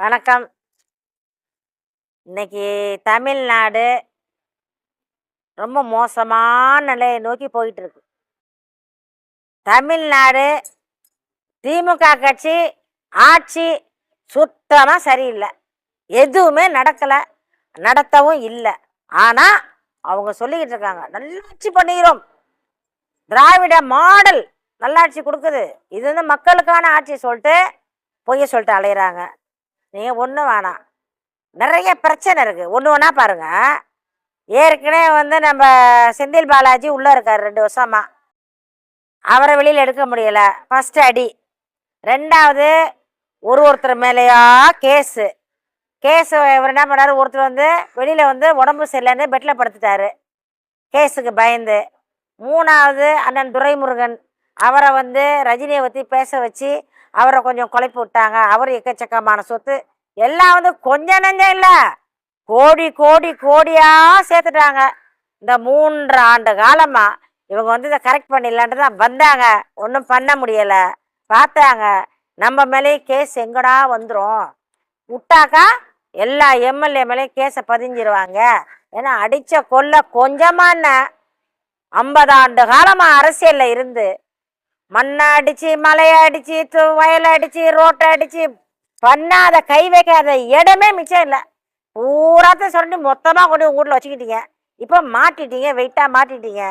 வணக்கம். இன்னைக்கு தமிழ்நாடு ரொம்ப மோசமான நிலையை நோக்கி போயிட்டு இருக்கு தமிழ்நாடு திமுக கட்சி ஆட்சி சுத்தமாக சரியில்லை. எதுவுமே நடக்கலை. நடத்தவும் இல்லை. ஆனால் அவங்க சொல்லிக்கிட்டு இருக்காங்க நல்லாட்சி பண்ணிக்கிறோம். திராவிட மாடல் நல்லாட்சி கொடுக்குது. இது வந்து மக்களுக்கான ஆட்சி சொல்லிட்டு பொய்ய சொல்லிட்டு அலையிறாங்க. நீங்கள் ஒன்றும் வேணாம். நிறைய பிரச்சனை இருக்குது ஒன்று ஒன்றா பாருங்க. ஏற்கனவே வந்து நம்ம செந்தில் பாலாஜி உள்ளே இருக்கார் ரெண்டு வருஷமாக அவரை வெளியில் எடுக்க முடியலை. ஃபஸ்ட்டு அடி. ரெண்டாவது ஒரு ஒருத்தர் மேலேயா கேஸு. கேஸு இவர் என்ன பண்ணார்? ஒருத்தர் வந்து வெளியில் வந்து உடம்பு சரியில்லைன்னு பெட்டில் படுத்துட்டாரு. கேஸுக்கு பயந்து. மூணாவது அண்ணன் துரைமுருகன். அவரை வந்து ரஜினியை பற்றி பேச வச்சு அவரை கொஞ்சம் குழப்பி விட்டாங்க. அவர் எக்கச்சக்கமான சொத்து. எல்லாம் வந்து கொஞ்சம் நஞ்சம் இல்லை. கோடி கோடி கோடியாக சேர்த்துட்டாங்க. இந்த மூன்று ஆண்டு காலமாக இவங்க வந்து இதை கரெக்ட் பண்ணிடலான்ட்டு தான் வந்தாங்க. ஒன்றும் பண்ண முடியலை. பார்த்தாங்க. நம்ம மேலேயே கேஸ் எங்கடா வந்துடும் விட்டாக்கா எல்லா எம்எல்ஏ மேலேயும் கேஸை பதிஞ்சிருவாங்க. ஏன்னா அடித்த கொல்ல கொஞ்சமான ஐம்பது ஆண்டு காலமாக அரசியலில் இருந்து மண்ணை அடிச்சு மலையை அடிச்சு வயலை அடிச்சு ரோட்டை அடிச்சு பண்ணாத கை வைக்காத இடமே மிச்சம் இல்லை. பூராத்தையும் சொல்லி மொத்தமாக கொண்டு உங்க வீட்டில் வச்சுக்கிட்டீங்க. இப்போ மாட்டிட்டீங்க வெயிட்டாக மாட்டிட்டீங்க.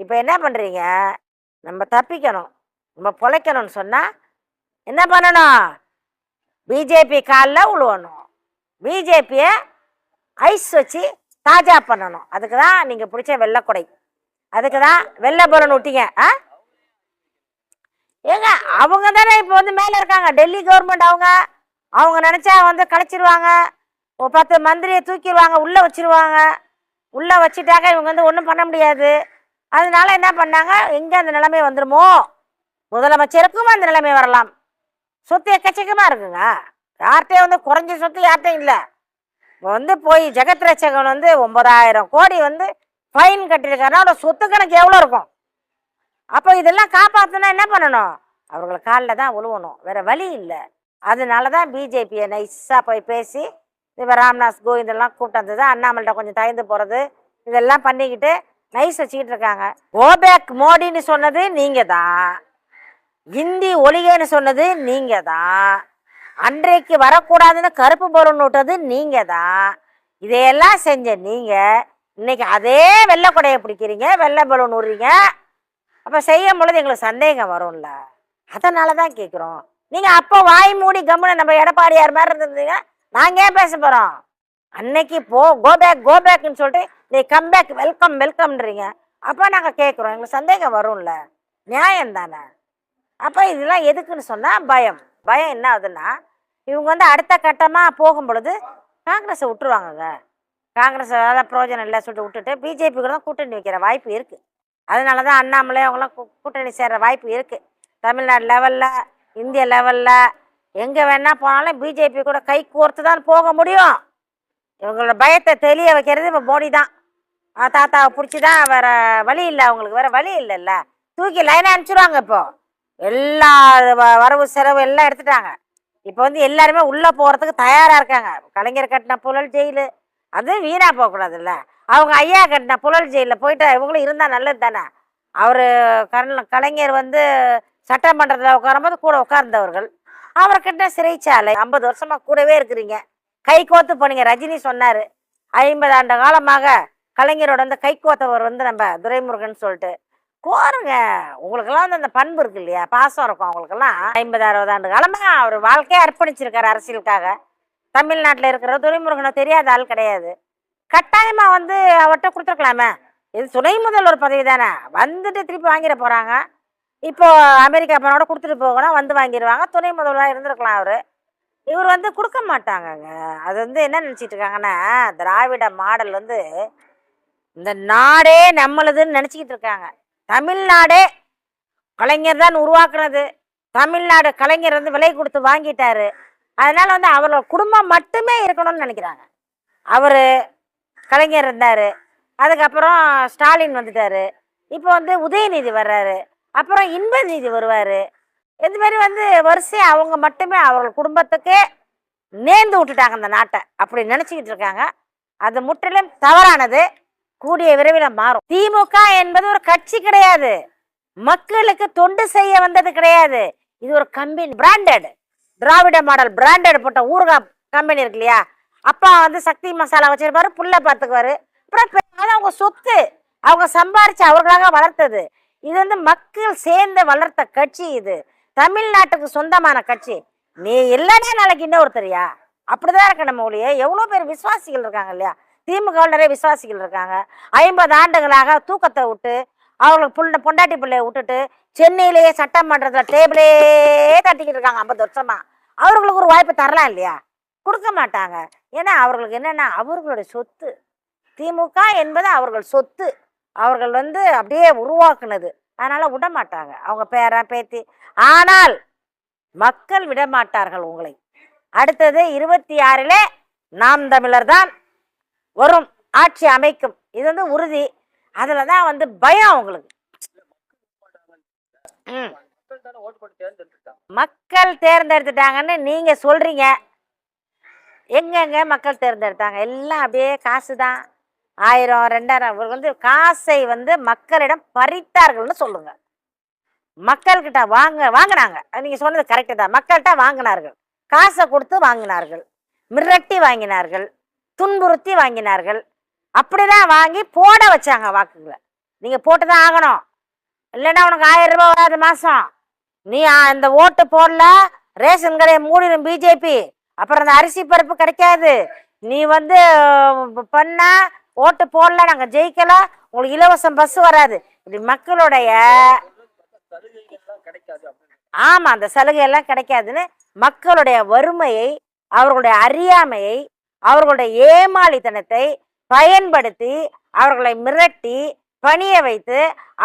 இப்போ என்ன பண்ணுறீங்க நம்ம தப்பிக்கணும். நம்ம பொழைக்கணும்னு சொன்னால் என்ன பண்ணணும்? பிஜேபி காலில் உழுவணும். பிஜேபியை ஐஸ் வச்சு தாஜா பண்ணணும். அதுக்கு தான் நீங்கள் பிடிச்ச வெள்ளைக்குடை அதுக்கு தான் வெள்ளை பலன் விட்டீங்க ஆ? ஏங்க அவங்க தானே இப்போ வந்து மேலே இருக்காங்க. டெல்லி கவர்மெண்ட் அவங்க. அவங்க நினச்சா வந்து கலைச்சிருவாங்க. ஒரு பத்து மந்திரியை தூக்கிடுவாங்க உள்ளே வச்சிருவாங்க. உள்ளே வச்சிட்டாக்க இவங்க வந்து ஒன்றும் பண்ண முடியாது. அதனால என்ன பண்ணாங்க? எங்கே அந்த நிலைமை வந்துடுமோ முதலமைச்சருக்கும் அந்த நிலைமை வரலாம். சொத்து எக்கச்சக்கமாக இருக்குங்க. யார்கிட்டையும் வந்து குறைஞ்ச சொத்து யார்கிட்டையும் இல்லை. இப்போ வந்து போய் ஜெகத் ரட்சகன் வந்து ஒன்பதாயிரம் கோடி வந்து ஃபைன் கட்டியிருக்காருன்னா அவரோட சொத்து கணக்கு எவ்வளோ இருக்கும்? அப்போ இதெல்லாம் காப்பாற்றணும்னா என்ன பண்ணணும்? அவர்களை காலில் தான் உழுவணும். வேற வழி இல்லை. அதனால தான் பிஜேபியை நைஸாக போய் பேசி இவர் ராம்நாத் கோவிந்தெல்லாம் கூப்பிட்டு வந்தது அண்ணாமல்கிட்ட கொஞ்சம் தயந்து போகிறது இதெல்லாம் பண்ணிக்கிட்டு நைஸ் வச்சுக்கிட்டு இருக்காங்க. கோபேக் மோடின்னு சொன்னது நீங்கள் தான். இந்தி ஒளிகன்னு சொன்னது நீங்கள் தான். அன்றைக்கு வரக்கூடாதுன்னு கருப்பு பலூன் விட்டது நீங்கள் தான். இதையெல்லாம் செஞ்ச நீங்கள் இன்னைக்கு அதே வெள்ளை கொடையை பிடிக்கிறீங்க வெள்ளை பலூன் விடுறீங்க அப்போ செய்யும் பொழுது எங்களுக்கு சந்தேகம் வரும்ல. அதனால தான் கேட்குறோம் நீங்கள் அப்போ வாய் மூடி கம்முன்னு நம்ம எடப்பாடியார் மாதிரி இருந்திருந்தீங்க நாங்கள் ஏன் பேச போகிறோம் அன்னைக்கு போ கோபேக் கோபேக்னு சொல்லிட்டு நீ கம்பேக் வெல்கம் வெல்கம்ன்றீங்க அப்போ நாங்கள் கேட்குறோம் எங்களுக்கு சந்தேகம் வரும்ல. நியாயம் தானே? அப்போ இதெல்லாம் எதுக்குன்னு சொன்னால் பயம். பயம் என்ன ஆகுதுன்னா இவங்க வந்து அடுத்த கட்டமாக போகும் பொழுது காங்கிரஸை விட்டுருவாங்கங்க. காங்கிரஸ் அதான் பிரயோஜனம் இல்லை சொல்லிட்டு விட்டுட்டு பிஜேபி கூட தான் கூட்டணி வைக்கிற வாய்ப்பு இருக்குது அதனால தான் அண்ணாமலை அவங்களாம் கூட்டணி சேர்கிற வாய்ப்பு இருக்குது தமிழ்நாடு லெவலில் இந்திய லெவலில் எங்கே வேணால் போனாலும் பிஜேபி கூட கை கோர்த்து தான் போக முடியும். இவங்களோட பயத்தை தெளிய வைக்கிறது இப்போ மோடி தான். ஆ, தாத்தாவை பிடிச்சி தான் வேறு வழி இல்லை அவங்களுக்கு வேறு வழி இல்லைல்ல. தூக்கி லைனாக அனுப்பிச்சிடுவாங்க இப்போது எல்லா வ- வரவு செலவு எல்லாம் எடுத்துட்டாங்க. இப்போ வந்து எல்லாருமே உள்ளே போகிறதுக்கு தயாராக இருக்காங்க. கலைஞர் கட்டின புழல் ஜெயிலு. அது வீணாக போகக்கூடாதுல்ல. அவங்க ஐயா கட்டின புழல் ஜெயிலில் போயிட்டு இவங்களும் இருந்தால் நல்லது தானே அவர் கண் கலைஞர் வந்து சட்டமன்றத்தில் உட்காரும்போது கூட உட்கார்ந்தவர்கள். அவர் கிட்ட சிறைச்சாலை ஐம்பது வருஷமாக கூடவே இருக்கிறீங்க. கை கோத்து போனீங்க ரஜினி சொன்னார். ஐம்பது ஆண்டு காலமாக கலைஞரோட வந்து கை கோத்தவர் வந்து நம்ம துரைமுருகன் சொல்லிட்டு. கோருங்க உங்களுக்கெல்லாம் வந்து அந்த பண்பு இருக்கு இல்லையா? பாசம் இருக்கும் அவங்களுக்கெல்லாம். ஐம்பது அறுபது ஆண்டு காலமாக அவர் வாழ்க்கையை அர்ப்பணிச்சிருக்காரு அரசியலுக்காக. தமிழ்நாட்டில் இருக்கிற துரைமுருகனை தெரியாத ஆள் கிடையாது. கட்டாயமாக வந்து அவர்கிட்ட கொடுத்துருக்கலாமே. இது துணை முதல்வர் பதவி தானே. வந்துட்டு திருப்பி வாங்கிட போகிறாங்க இப்போ அமெரிக்கா பணோட கொடுத்துட்டு போகணும். வந்து வாங்கிடுவாங்க. துணை முதல்வராக இருந்திருக்கலாம் அவர். இவர் வந்து கொடுக்க மாட்டாங்கங்க. அது வந்து என்ன நினச்சிட்டு இருக்காங்கன்னா திராவிட மாடல் வந்து இந்த நாடே நம்மளுதுன்னு நினச்சிக்கிட்டு இருக்காங்க. தமிழ்நாடே கலைஞர் தான் உருவாக்குனது. தமிழ்நாடு கலைஞர் வந்து விலை கொடுத்து வாங்கிட்டாரு. அதனால வந்து அவரோட குடும்பம் மட்டுமே இருக்கணும்னு நினைக்கிறாங்க. அவர் கலைஞர் இருந்தார். அதுக்கப்புறம் ஸ்டாலின் வந்துட்டார். இப்போ வந்து உதயநிதி வர்றாரு. அப்புறம் இன்பநிதி வருவார். இது மாதிரி வந்து வரிசையாக அவங்க மட்டுமே அவர்கள் குடும்பத்துக்கே நேர்ந்து விட்டுட்டாங்க அந்த நாட்டை. அப்படி நினச்சிக்கிட்டு இருக்காங்க. அது முற்றிலும் தவறானது. கூடிய விரைவில் மாறும். திமுக என்பது ஒரு கட்சி கிடையாது. மக்களுக்கு தொண்டு செய்ய வந்தது கிடையாது. இது ஒரு company branded Dravida model branded போட்ட ஊர்கா கம்பெனி இருக்கு இல்லையா? அப்பா வந்து சக்தி மசாலா வச்சிருப்பாரு புள்ள பார்த்துக்குவாரு. அப்புறம் அவங்க சொத்து அவங்க சம்பாரிச்சு அவர்களாக வளர்த்தது. இது வந்து மக்கள் சேர்ந்து வளர்த்த கட்சி இது. தமிழ்நாட்டுக்கு சொந்தமான கட்சி. நீ இல்லைன்னா நாளைக்கு இன்னொருத்தரியா? அப்படிதான் இருக்க நம்ம ஒழிய எவ்வளோ பேர் விசுவாசிகள் இருக்காங்க இல்லையா? திமுக நிறைய விசுவாசிகள் இருக்காங்க. ஐம்பது ஆண்டுகளாக தூக்கத்தை விட்டு அவங்களுக்கு புள்ள பொண்டாட்டி பிள்ளைய விட்டுட்டு சென்னையிலேயே சட்டமன்றத்தில் டேபிளே தட்டிக்கிட்டு இருக்காங்க ஐம்பது வருஷமா. அவர்களுக்கு ஒரு வாய்ப்பு தரலாம் இல்லையா? கொடுக்க மாட்டாங்க. ஏன்னா அவர்களுக்கு என்னன்னா அவர்களுடைய சொத்து. திமுக என்பது அவர்கள் சொத்து. அவர்கள் வந்து அப்படியே உருவாக்குனது. அதனால விட மாட்டாங்க அவங்க பேரன் பேத்தி. ஆனால் மக்கள் விட மாட்டார்கள் உங்களை. அடுத்தது இருபத்தி ஆறிலே நாம் தமிழர் தான் வரும். ஆட்சி அமைக்கும். இது வந்து உறுதி. அதில் தான் வந்து பயம் உங்களுக்கு. ம். மக்கள் தேர்ந்தெடுத்துட்டாங்கன்னு நீங்க சொல்றீங்க. எங்கெங்க மக்கள் தேர்ந்தெடுத்தாங்க? எல்லாம் அப்படியே காசு தான் ஆயிரம் ரெண்டாயிரம் இவர்கள் வந்து காசை வந்து மக்களிடம் பறித்தார்கள்னு சொல்லுங்க. மக்கள்கிட்ட வாங்க வாங்கினாங்க. நீங்க சொன்னது கரெக்டு தான். மக்கள்கிட்ட வாங்கினார்கள். காசை கொடுத்து வாங்கினார்கள். மிரட்டி வாங்கினார்கள். துன்புறுத்தி வாங்கினார்கள். அப்படிதான் வாங்கி போட வச்சாங்க வாக்குகளை. நீங்க போட்டு தான் ஆகணும். இல்லைன்னா உனக்கு ஆயிரம் ரூபாய் வராது மாசம். நீ அந்த இந்த ஓட்டு போடல. ரேஷன் கடையை மூடிடும் பிஜேபி. அப்புறம் அந்த அரிசி பருப்பு கிடைக்காது. நீ வந்து பண்ணா ஓட்டு போடல நாங்க ஜெயிக்கல உங்களுக்கு இலவசம் பஸ் வராது. இப்படி மக்களுடைய ஆமாம் ஆமா அந்த சலுகை எல்லாம் கிடைக்காதுன்னு மக்களுடைய வறுமையை அவர்களுடைய அறியாமையை அவர்களுடைய ஏமாளித்தனத்தை பயன்படுத்தி அவர்களை மிரட்டி பணிய வைத்து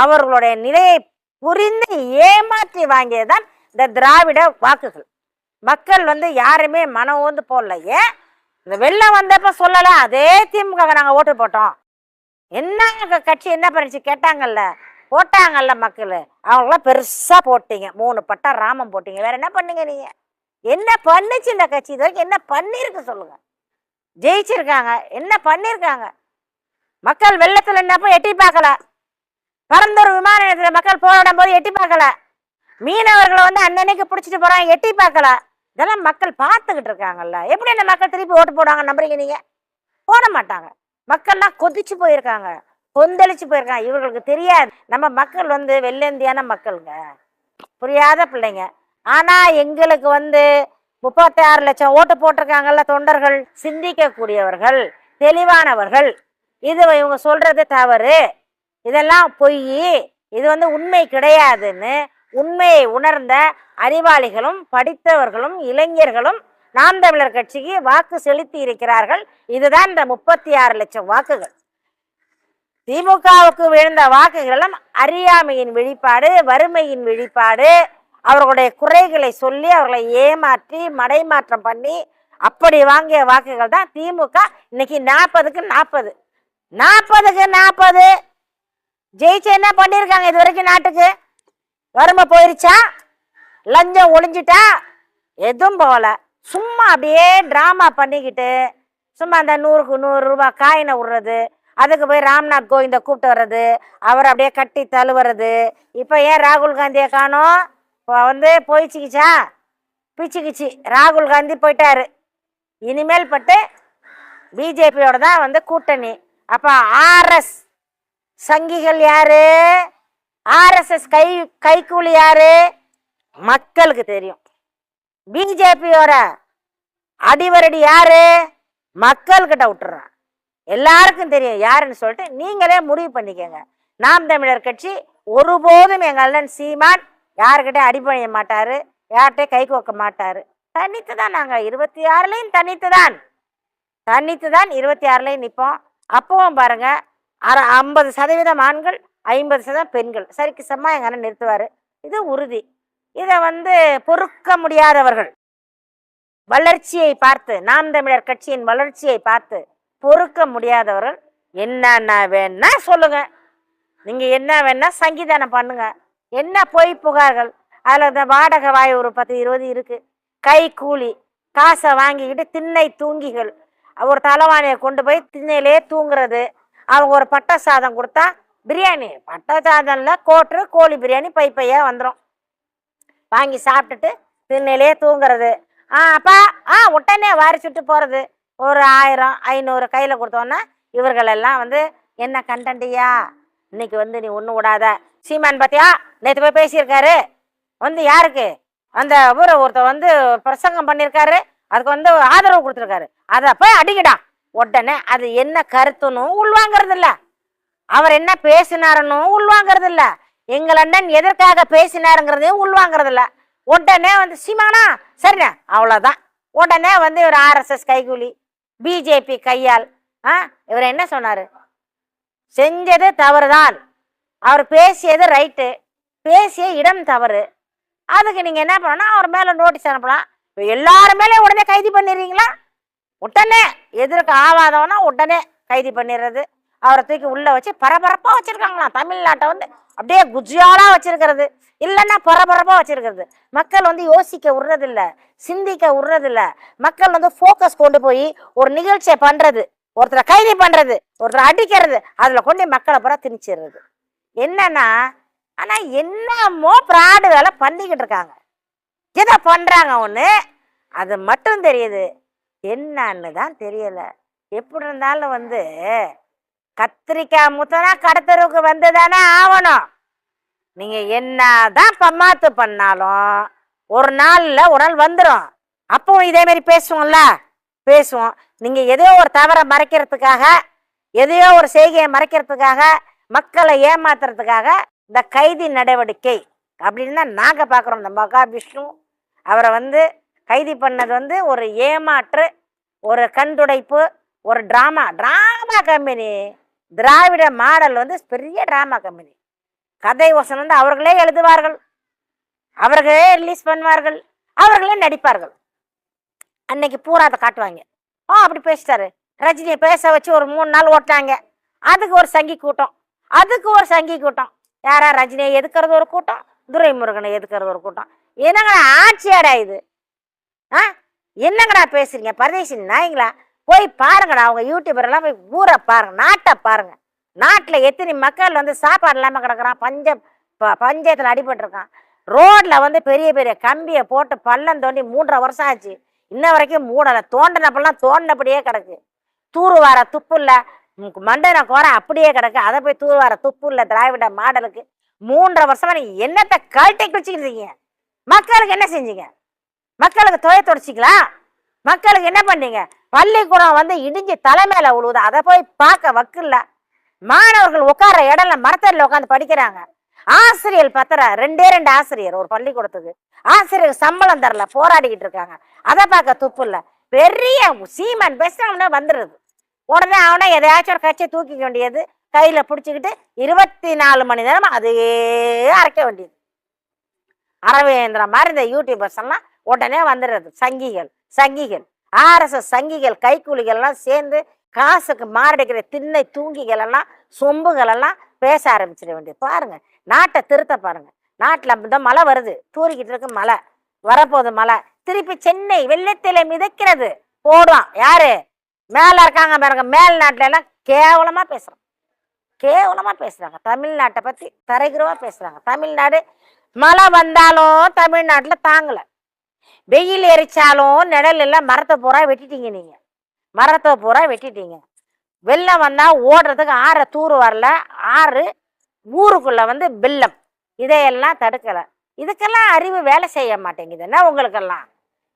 அவர்களுடைய நிலையை புரிந்து ஏமாற்றி வாங்கியதுதான் இந்த திராவிட வாக்குகள். மக்கள் வந்து யாருமே மனம் ஓந்து போடலையே. இந்த வெள்ளம் வந்தப்ப சொல்லல அதே திமுக நாங்கள் ஓட்டு போட்டோம். என்ன கட்சி என்ன பண்ணிச்சு கேட்டாங்கல்ல போட்டாங்கல்ல மக்கள். அவங்களாம் பெருசாக போட்டீங்க மூணு பட்டம் ராமம் போட்டீங்க. வேற என்ன பண்ணீங்க நீங்கள் என்ன பண்ணுச்சு இந்த கட்சி இது வரைக்கும்? என்ன பண்ணியிருக்கு சொல்லுங்க. ஜெயிச்சிருக்காங்க என்ன பண்ணிருக்காங்க? மக்கள் வெள்ளத்தில் என்னப்போ எட்டி பார்க்கல. பரந்தூர் விமான நிலையத்தில் மக்கள் போராடும் போது எட்டி பார்க்கல. மீனவர்களை வந்து அன்னன்னைக்கு பிடிச்சிட்டு போகிறாங்க எட்டி பார்க்கல. இதெல்லாம் மக்கள் பார்த்துக்கிட்டு இருக்காங்கல்ல. எப்படி அந்த மக்கள் திருப்பி ஓட்டு போடுவாங்க நம்புறீங்க நீங்க? போட மாட்டாங்க. மக்கள்லாம் கொதிச்சு போயிருக்காங்க. கொந்தளிச்சு போயிருக்காங்க. இவர்களுக்கு தெரியாது. நம்ம மக்கள் வந்து வெள்ளந்தியான மக்களுங்க. புரியாத பிள்ளைங்க. ஆனா எங்களுக்கு வந்து முப்பத்தி ஆறு லட்சம் ஓட்டு போட்டிருக்காங்கல்ல தொண்டர்கள். சிந்திக்கக்கூடியவர்கள் தெளிவானவர்கள். இது இவங்க சொல்றது தவறு. இதெல்லாம் பொய். இது வந்து உண்மை கிடையாதுன்னு உண்மையை உணர்ந்த அறிவாளிகளும் படித்தவர்களும் இளைஞர்களும் நாம் தமிழர் கட்சிக்கு வாக்கு செலுத்தி இருக்கிறார்கள். இதுதான் இந்த முப்பத்தி ஆறு லட்சம் வாக்குகள். திமுகவுக்கு விழுந்த வாக்குகளும் அறியாமையின் வெளிப்பாடு வறுமையின் வெளிப்பாடு அவர்களுடைய குறைகளை சொல்லி அவர்களை ஏமாற்றி மடைமாற்றம் பண்ணி அப்படி வாங்கிய வாக்குகள் தான் திமுக. இன்னைக்கு நாற்பதுக்கு நாற்பது நாற்பதுக்கு நாற்பது ஜெயிச்சு என்ன பண்ணியிருக்காங்க இது வரைக்கும் நாட்டுக்கு? வறுமை போயிருச்சா? லஞ்சம் ஒளிஞ்சிட்டா எதுவும் போகல. சும்மா அப்படியே ட்ராமா பண்ணிக்கிட்டு சும்மா அந்த நூறுக்கு நூறு ரூபா காயினை விடுறது அதுக்கு போய் ராம்நாத் கோவிந்தை கூப்பிட்டு வர்றது அவர் அப்படியே கட்டி தழுவுறது. இப்போ ஏன் ராகுல் காந்தியை காணோம்? இப்போ வந்து போயிச்சுக்கிச்சா பிச்சுக்கிச்சு ராகுல் காந்தி போயிட்டாரு. இனிமேல் பட்டு பிஜேபியோட தான் வந்து கூட்டணி. அப்போ ஆர்எஸ் சங்கிகள் யாரு? ஆர்எஸ்எஸ் கை கைக்கூலி யாரு? மக்களுக்கு தெரியும். பிஜேபியோட அடிவரடி யாரு? மக்கள்கிட்ட விட்டுறான். எல்லாருக்கும் தெரியும் யாருன்னு சொல்லிட்டு நீங்களே முடிவு பண்ணிக்கோங்க. நாம் தமிழர் கட்சி ஒருபோதும் எங்கள் அண்ணன் சீமான் யாருக்கிட்டே அடிபணிய மாட்டாரு யார்கிட்டே கை கோக்க மாட்டாரு. தனித்து தான் நாங்கள் இருபத்தி ஆறுலையும் தனித்து தான் தனித்து தான் இருபத்தி ஆறுலையும் நிற்போம் அப்பவும் பாருங்க அரை ஐம்பது சதவீதம் ஆண்கள் ஐம்பது சதவீதம் பெண்கள். சரிக்கு சம்மா எங்கள் அண்ணன் நிறுத்துவார். இது உறுதி. இதை வந்து பொறுக்க முடியாதவர்கள். வளர்ச்சியை பார்த்து நாம் தமிழர் கட்சியின் வளர்ச்சியை பார்த்து பொறுக்க முடியாதவர்கள் என்னென்ன வேணா சொல்லுங்க. நீங்கள் என்ன வேணா சங்கீதானம் பண்ணுங்க. என்ன பொய் புகார்கள்? அதில் இந்த வாடகை வாய் ஒரு பத்து இருபது இருக்குது கை கூலி காசை வாங்கிக்கிட்டு திண்ணை தூங்கிகள். ஒரு தலைவாணியை கொண்டு போய் திண்ணையிலே தூங்குறது. அவங்க ஒரு பட்ட சாதம் கொடுத்தா பிரியாணி பட்டை சாதம்ல கோட்ரு கோழி பிரியாணி பை பையாக வந்துடும் வாங்கி சாப்பிட்டுட்டு திண்ணிலே தூங்குறது. ஆ அப்பா ஆ உடனே வாரி சுட்டு போகிறது ஒரு ஆயிரம் ஐநூறு கையில் கொடுத்தோன்னா இவர்கள் எல்லாம் வந்து என்ன கண்டண்டியா? இன்னைக்கு வந்து நீ ஒன்றும் விடாத. சீமான் பார்த்தியா நேற்று போய் பேசியிருக்காரு. வந்து யாருக்கு? அந்த ஊரை ஒருத்தர் வந்து பிரசங்கம் பண்ணியிருக்காரு. அதுக்கு வந்து ஆதரவு கொடுத்துருக்காரு. அதை போய் அடிக்கடா. உடனே அது என்ன கருத்துன்னு உள்வாங்கிறது இல்லை அவர் என்ன பேசினாருன்னு உள்வாங்கிறது இல்லை எங்கள் அண்ணன் எதற்காக பேசினாருங்கிறதையும் உள்வாங்கிறது இல்லை உடனே வந்து சீமானா சரிண்ணா அவ்வளோதான் உடனே வந்து இவர் ஆர்எஸ்எஸ் கைகூலி பிஜேபி கையால் ஆ இவர் என்ன சொன்னார்? செஞ்சது தவறுதான். அவர் பேசியது ரைட்டு. பேசிய இடம் தவறு. அதுக்கு நீங்கள் என்ன பண்ணணும்? அவர் மேலே நோட்டீஸ் அனுப்பலாம். இப்போ எல்லாரும் உடனே கைது பண்ணிடுறீங்களா? உடனே எதிர்க்க ஆவாதவனா உடனே கைது பண்ணிடுறது. அவரை தூக்கி உள்ளே வச்சு பரபரப்பாக வச்சுருக்காங்களாம். தமிழ்நாட்டை வந்து அப்படியே குஜியாலாக வச்சுருக்கிறது. இல்லைன்னா பரபரப்பாக வச்சுருக்கிறது. மக்கள் வந்து யோசிக்க விடுறதில்லை சிந்திக்க விடுறதில்லை மக்கள் வந்து ஃபோக்கஸ் கொண்டு போய் ஒரு நிகழ்ச்சியை பண்ணுறது ஒருத்தரை கைது பண்ணுறது ஒருத்தரை அடிக்கிறது அதில் கொண்டு மக்களை பூரா திணிச்சிடுறது என்னன்னா ஆனால் என்னமோ பிராடு வேலை பண்ணிக்கிட்டு இருக்காங்க. எதை பண்ணுறாங்க ஒன்று அது மட்டும் தெரியுது. என்னன்னு தான் தெரியலை. எப்படி இருந்தாலும் வந்து கத்திரிக்காய் முத்தனா கடத்தருக்கு வந்து தானே ஆகணும். என்ன என்னதான் பம்மாத்து பண்ணாலும் ஒரு நாளில் ஒரு நாள் வந்துடும் அப்பவும் இதே மாதிரி பேசுவோம்ல? பேசுவோம். நீங்கள் எதையோ ஒரு தவறை மறைக்கிறதுக்காக எதையோ ஒரு செய்கையை மறைக்கிறதுக்காக மக்களை ஏமாத்துறதுக்காக இந்த கைதி நடவடிக்கை அப்படின்னு தான் நாங்கள் பார்க்குறோம். இந்த மகா விஷ்ணு அவரை வந்து கைதி பண்ணது வந்து ஒரு ஏமாற்று ஒரு கண்துடைப்பு ஒரு drama drama company Dravida model வந்து பெரிய ட்ராமா கம்பெனி கதை வசனம் வந்து அவர்களே எழுதுவார்கள். அவர்களே ரிலீஸ் பண்ணுவார்கள். அவர்களே நடிப்பார்கள். அன்னைக்கு பூரா அதை காட்டுவாங்க. ஓ அப்படி பேசிட்டாரு. ரஜினியை பேச வச்சு ஒரு மூணு நாள் ஓட்டாங்க அதுக்கு ஒரு சங்கி கூட்டம். அதுக்கு ஒரு சங்கி கூட்டம். யாரா ரஜினியை எதுக்கிறது ஒரு கூட்டம்? துரைமுருகனை எதுக்கிறது ஒரு கூட்டம்? என்னங்கடா ஆட்சியாடா இது? ஆ என்னங்கடா பேசுறீங்க? பரதேசி நாய்ங்களா? போய் பாருங்கடா அவங்க யூடியூபரெல்லாம் போய் ஊரை பாருங்க நாட்டை பாருங்க. நாட்டில் எத்தனை மக்கள் வந்து சாப்பாடு இல்லாமல் கிடக்குறான் பஞ்ச ப- பஞ்சத்தில் அடிபட்டிருக்கான். ரோட்டில் வந்து பெரிய பெரிய கம்பியை போட்டு பள்ளம் தோண்டி மூன்றரை வருஷம் ஆச்சு. இன்ன வரைக்கும் மூடலை. தோண்டினப்பெல்லாம் தோண்டினபடியே கிடக்கு. தூர்வார துப்பு இல்லை மண்டன கோரை அப்படியே கிடக்கு. அதை போய் தூருவார துப்பு இல்லை திராவிட மாடலுக்கு. மூன்றரை வருஷமா நீங்கள் என்னத்தை கழட்டி குச்சிக்கிட்டு இருக்கீங்க? மக்களுக்கு என்ன செஞ்சீங்க? மக்களுக்கு தொலை தொடச்சிங்களா? மக்களுக்கு என்ன பண்ணீங்க? பள்ளிக்கூடம் வந்து இடிஞ்சு தலைமையில உழுவுது. அதை போய் பார்க்க வக்கில்ல மாணவர்கள் உட்கார இடம்ல மரத்தடியில் உட்காந்து படிக்கிறாங்க. ஆசிரியர் பத்திர ரெண்டே ரெண்டு ஆசிரியர் ஒரு பள்ளிக்கூடத்துக்கு. ஆசிரியர் சம்பளம் தரல போராடிக்கிட்டு இருக்காங்க. அதை பார்க்க துப்பு இல்லை. பெரிய சீமன் பேசுறவன வந்துடுது உடனே அவனை எதையாச்சும் ஒரு கட்சியை தூக்கிக்க வேண்டியது கையில பிடிச்சிக்கிட்டு இருபத்தி நாலு மணி நேரம் அதையே அரைக்க வேண்டியது. அரவேந்திர மாதிரி இந்த யூடியூபர்ஸ் எல்லாம் உடனே வந்துடுறது. சங்கிகள். சங்கிகள் ஆர்எஸ்எஸ் சங்கிகள் கைக்கூலிகள் எல்லாம் சேர்ந்து காசுக்கு மாரடிக்கிற திண்ணை தூங்கிகள் எல்லாம் சொம்புகள் எல்லாம் பேச ஆரம்பிச்சிட வேண்டியது. பாருங்க நாட்டை திருத்த பாருங்க. நாட்டில் இந்த மழை வருது. தூரிக்கிட்டு இருக்கு மழை. வரப்போகுது மழை. திருப்பி சென்னை வெள்ளத்தில மிதக்கிறது. போடுவான் யாரு? மேல இருக்காங்க பாருங்க. மேல் நாட்டில எல்லாம் கேவலமா பேசுறாங்க. கேவலமா பேசுறாங்க. தமிழ்நாட்டை பத்தி தரைகுறவா பேசுறாங்க. தமிழ்நாடு மழை வந்தாலும் தமிழ்நாட்டில் தாங்கலை. வெயில் எரிச்சாலும் நிழல் எல்லாம் மரத்தை பூரா வெட்டிட்டீங்க நீங்க. மரத்தை பூரா வெட்டிட்டீங்க. வெள்ளம் வந்தா ஓடுறதுக்கு ஆற தூர் வரல. ஆறு ஊருக்குள்ள வந்து வெள்ளம். இதையெல்லாம் தடுக்கல. இதுக்கெல்லாம் அறிவு வேலை செய்ய மாட்டேங்குதுன்னா உங்களுக்கெல்லாம்?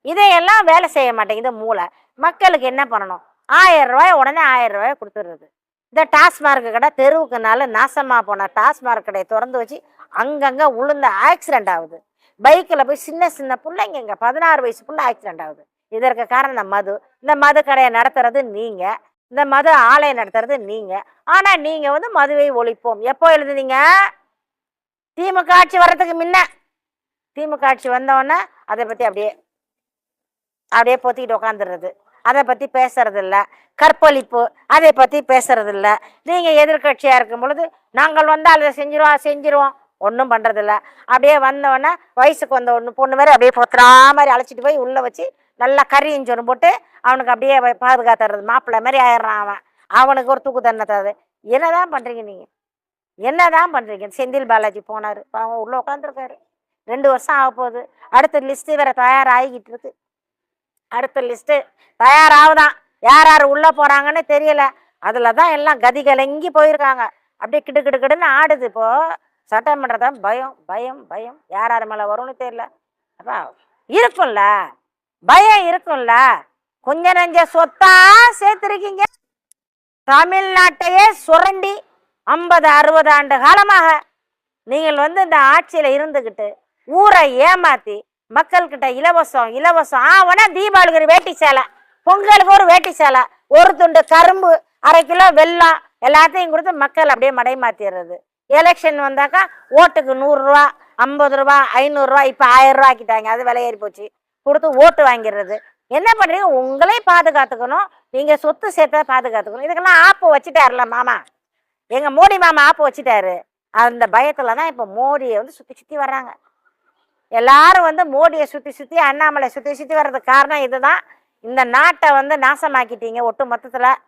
இதையெல்லாம் வேலை செய்ய மாட்டேங்குது மூளை. மக்களுக்கு என்ன பண்ணணும்? ஆயிரம் ரூபாய் உடனே ஆயிரம் ரூபாய் கொடுத்துடுறது. இந்த டாஸ்மார்க் கடை தெருவுக்குனால நாசமா போன டாஸ்மார்க் கடையை திறந்து வச்சு அங்கங்க உளுந்த ஆக்சிடென்ட் ஆகுது. பைக்கில் போய் சின்ன சின்ன பிள்ளைங்க பதினாறு வயசு பிள்ளை ஆக்சிடென்ட் ஆகுது. இதற்கு காரணம் இந்த மது. இந்த மது கடையை நடத்துறது நீங்கள் இந்த மது ஆலயம் நடத்துறது நீங்கள் ஆனால் நீங்கள் வந்து மதுவை ஒழிப்போம். எப்போ எழுதுனீங்க? திமுக ஆட்சி வர்றதுக்கு முன்ன. திமுக ஆட்சி வந்தோடனே அதை பற்றி அப்படியே அப்படியே பொத்திக்கிட்டு உட்காந்துடுறது அதை பற்றி பேசுறதில்ல. கற்பழிப்பு. அதை பற்றி பேசுறதில்ல. நீங்கள் எதிர்கட்சியாக இருக்கும் பொழுது நாங்கள் வந்தால் அதை செஞ்சிருவோம் செஞ்சிருவோம். ஒன்றும் பண்ணுறதில்ல அப்படியே வந்தோடனே வயசுக்கு வந்த ஒன்று பொண்ணு மாதிரி அப்படியே பொத்துறா மாதிரி அழைச்சிட்டு போய் உள்ளே வச்சு நல்லா கறி இஞ்சொன்று போட்டு அவனுக்கு அப்படியே பாதுகாத்துறது மாப்பிள்ளை மாதிரி ஆயிடுறான் அவன். அவனுக்கு ஒரு தூக்கு தண்டனை தருது. என்னதான் பண்ணுறீங்க நீங்கள் என்னதான் பண்ணுறீங்க செந்தில் பாலாஜி போனார். அவன் உள்ளே உட்காந்துருக்காரு ரெண்டு வருஷம் ஆக போகுது. அடுத்த லிஸ்ட்டு வேற தயாராகிக்கிட்டு இருக்கு. அடுத்த லிஸ்ட்டு தயாராகுதான் யார் யார் உள்ளே போகிறாங்கன்னு தெரியல. அதில் தான் எல்லாம் கதி கலங்கி போயிருக்காங்க. அப்படியே கிடு கிடு கிடுன்னு ஆடுது இப்போது சட்டமன்றத்தான் பயம் பயம் பயம். யார் யார் மேலே வரும்னு தெரியல. அப்பா இருக்கும்ல. பயம் இருக்கும்ல. கொஞ்ச நெஞ்ச சொத்தா சேர்த்துருக்கீங்க. தமிழ்நாட்டையே சுரண்டி ஐம்பது அறுபது ஆண்டு காலமாக நீங்கள் வந்து இந்த ஆட்சியில் இருந்துக்கிட்டு ஊரை ஏமாத்தி மக்கள்கிட்ட இலவசம் இலவசம் ஆவனா தீபாவளிக்கு ஒரு வேட்டி சேலை பொங்கலுக்கு ஒரு வேட்டி சேலை ஒரு துண்டு கரும்பு அரை கிலோ வெல்லம் எல்லாத்தையும் கொடுத்து மக்கள் அப்படியே மடைமாத்திடுறது எலெக்ஷன் வந்தாக்கா ஓட்டுக்கு நூறுரூவா ஐம்பது ரூபா ஐநூறுரூவா இப்போ ஆயிரம் ரூபா ஆக்கிட்டாங்க அது விலை ஏறி போச்சு. கொடுத்து ஓட்டு வாங்கிடுறது. என்ன பண்ணுறீங்க உங்களே பாதுகாத்துக்கணும். நீங்கள் சொத்து சேர்த்தா பாதுகாத்துக்கணும். இதுக்கெல்லாம் ஆப்பு வச்சுட்டாருல மாமா. எங்கள் மோடி மாமா ஆப்பு வச்சுட்டாரு. அந்த பயத்தில் தான் இப்போ மோடியை வந்து சுற்றி சுற்றி வர்றாங்க. எல்லாரும் வந்து மோடியை சுற்றி சுற்றி அண்ணாமலை சுற்றி சுற்றி வர்றதுக்கு காரணம் இதுதான். இந்த நாட்டை வந்து நாசமாக்கிட்டீங்க ஒட்டு மொத்தத்தில்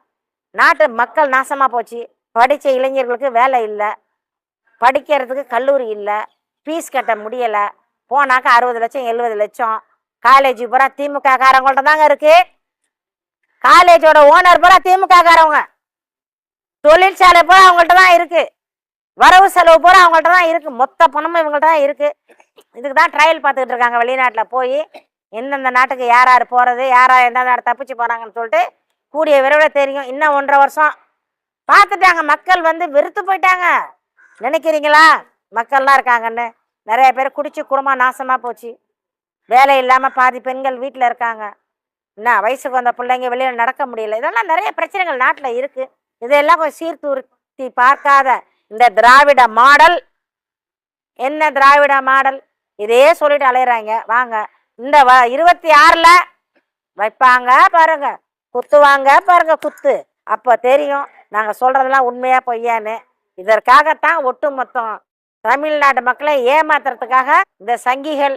நாட்டு மக்கள் நாசமாக போச்சு. படித்த இளைஞர்களுக்கு வேலை இல்லை. படிக்கிறதுக்கு கல்லூரி இல்லை ஃபீஸ் கட்ட முடியலை போனாக்கா அறுபது லட்சம் எழுபது லட்சம். காலேஜ் பூரா திமுக காரங்கள்ட்ட தாங்க இருக்கு. காலேஜோட ஓனர் பூரா திமுக காரவங்க. தொழிற்சாலை பூரா அவங்கள்ட்ட தான் இருக்கு. வரவு செலவு பூரா அவங்கள்ட்ட தான் இருக்கு. மொத்த பணமும் இவங்கள்ட்ட தான் இருக்கு. இதுக்கு தான் ட்ரையல் பார்த்துக்கிட்டு இருக்காங்க வெளிநாட்டில் போய் எந்தெந்த நாட்டுக்கு யார் யார் போகிறது யார் யார் எந்த நாடு தப்பிச்சு போகிறாங்கன்னு சொல்லிட்டு கூடிய விரைவில் தெரியும். இன்னும் ஒன்றரை வருஷம். பார்த்துட்டாங்க. மக்கள் வந்து வெறுத்து போயிட்டாங்க. நினைக்கிறீங்களா? மக்கள்லாம் இருக்காங்கன்னு. நிறைய பேர் குடிச்சு குடும்பம் நாசமாக போச்சு. வேலை இல்லாமல் பாதி பெண்கள் வீட்டில் இருக்காங்க. என்ன வயசுக்கு வந்த பிள்ளைங்க வெளியில் நடக்க முடியல. இதெல்லாம் நிறைய பிரச்சனைகள் நாட்டில் இருக்குது இதையெல்லாம் கொஞ்சம் சீர்தூர்த்தி பார்க்காத இந்த திராவிட மாடல். என்ன திராவிட மாடல்? இதே சொல்லிட்டு அலையிறாங்க. வாங்க இந்த வ இருபத்தி ஆறில் வைப்பாங்க பாருங்க. குத்துவாங்க பாருங்க குத்து. அப்போ தெரியும் நாங்கள் சொல்கிறதெல்லாம் உண்மையாக பொய்யான்னு. இதற்காகத்தான் ஒட்டுமொத்தம் தமிழ்நாடு மக்களை ஏமாத்துறதுக்காக இந்த சங்கிகள்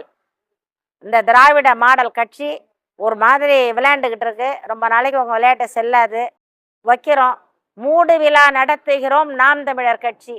இந்த திராவிட மாடல் கட்சி ஒரு மாதிரி விளையாண்டுக்கிட்டு இருக்கு. ரொம்ப நாளைக்கு உங்கள் விளையாட்டு செல்லாது. வைக்கிறோம். மூடு விழா நடத்துகிறோம் நாம் தமிழர் கட்சி.